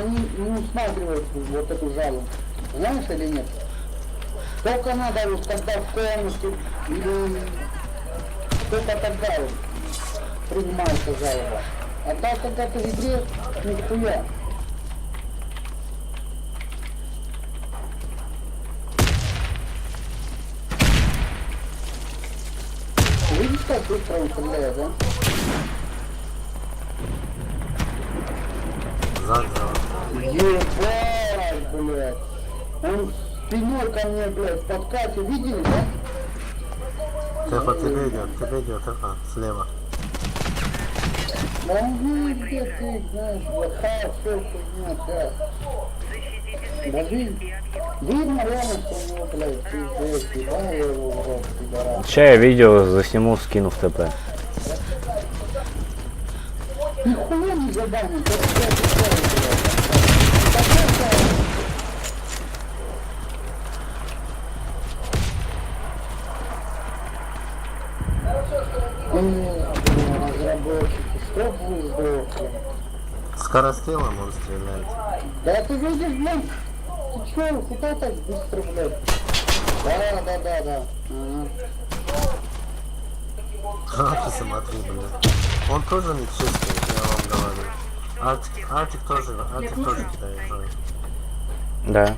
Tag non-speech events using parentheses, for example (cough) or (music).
они не усматривают вот эту залу. Знаешь или нет? Только надо вот когда в комнате или только тогда вот принимается жалоба. А так, когда ты в игре, нихуя. Видишь, как быстро он стреляет, да? Зажал. Ебать, блядь. Он спиной ко мне, блядь, в подкате, видели, да? Тихо, тебе идет, тебе идет, тихо, слева. Да ну, где ты, знаешь, плохая, все хуйня. Да ви- видно реально, что у него, блядь, пиздец, ебал я его в рот, пидорас. Ще я відео засніму, скину в ТП. Нихуя не забанен, как блядь. Так это... Эх, разработчики, Скоростелом он стреляет. Да ты видишь, блядь, ты чё, куда так быстро, блядь? Да, да, да, да. Ага. (laughs) А, ты смотри, блядь. Он тоже не чистый, я вам говорю. Артик, Артик тоже, Артик тоже кидает. Да.